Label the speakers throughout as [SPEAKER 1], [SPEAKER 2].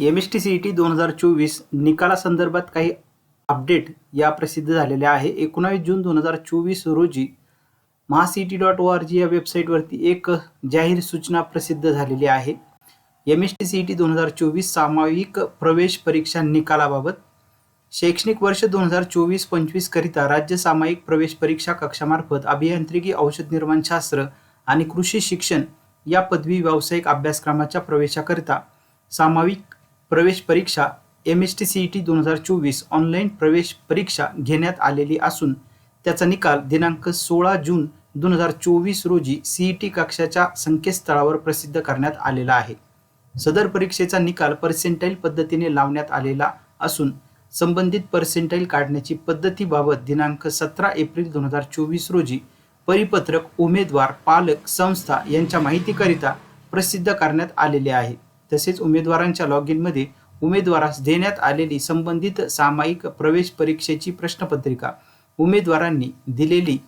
[SPEAKER 1] M S T C E T दोन हजार चोवीस निकालासंदर्भात काही अपडेट या प्रसिद्ध झालेल्या आहे. एकोणावीस जून दोन हजार चोवीस रोजी mahacet dot O R G या वेबसाईटवरती एक जाहीर सूचना प्रसिद्ध झालेली आहे. M S T C E T दोन हजार चोवीस सामायिक प्रवेश परीक्षा निकालाबाबत शैक्षणिक वर्ष दोन हजार चोवीस पंचवीसकरिता राज्य सामायिक प्रवेश परीक्षा कक्षामार्फत अभियांत्रिकी औषध निर्माणशास्त्र आणि कृषी शिक्षण या पदवी व्यावसायिक अभ्यासक्रमाच्या प्रवेशाकरिता सामायिक प्रवेश परीक्षा M S T C E T दोन हजार चोवीस ऑनलाईन प्रवेश परीक्षा घेण्यात आलेली असून त्याचा निकाल दिनांक सोळा जून दोन हजार चोवीस रोजी सी ई टी कक्षाच्या संकेतस्थळावर प्रसिद्ध करण्यात आलेला आहे. सदर परीक्षेचा निकाल पर्सेंटाईल पद्धतीने लावण्यात आलेला असून संबंधित पर्सेंटाईल काढण्याची पद्धतीबाबत दिनांक सतरा एप्रिल दोन हजार चोवीस रोजी परिपत्रक उमेदवार पालक संस्था यांच्या माहितीकरिता प्रसिद्ध करण्यात आलेले आहे. तसेच उमेदवारांच्या लॉग इनमध्ये उमेदवारास देण्यात आलेली संबंधित सामायिक प्रवेश परीक्षेची प्रश्नपत्रिका उमेदवारांनी दिलेली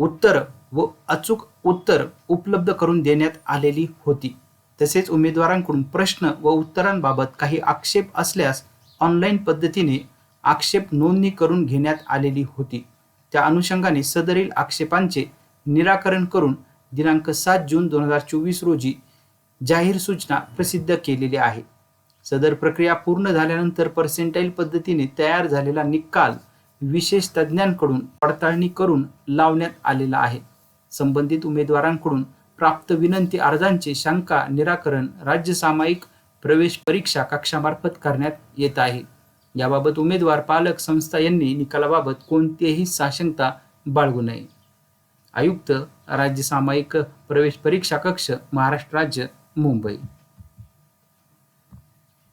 [SPEAKER 1] उत्तर व अचूक उत्तर उपलब्ध करून देण्यात आलेली होती. तसेच उमेदवारांकडून प्रश्न व उत्तरांबाबत काही आक्षेप असल्यास ऑनलाईन पद्धतीने आक्षेप नोंदणी करून घेण्यात आलेली होती. त्या अनुषंगाने सदरील आक्षेपांचे निराकरण करून दिनांक सात जून दोन हजार चोवीस रोजी जाहीर सूचना प्रसिद्ध केलेली आहे. सदर प्रक्रिया पूर्ण झाल्यानंतर पर्सेंटाईल पद्धतीने तयार झालेला निकाल विशेष तज्ज्ञांकडून पडताळणी करून लावण्यात आलेला आहे. संबंधित उमेदवारांकडून प्राप्त विनंती अर्जांचे शंका निराकरण राज्य सामायिक प्रवेश परीक्षा कक्षामार्फत करण्यात येत आहे. याबाबत उमेदवार पालक संस्था यांनी निकालाबाबत कोणतीही साशंकता बाळगू नये. आयुक्त राज्य सामायिक प्रवेश परीक्षा कक्ष महाराष्ट्र राज्य मुंबई.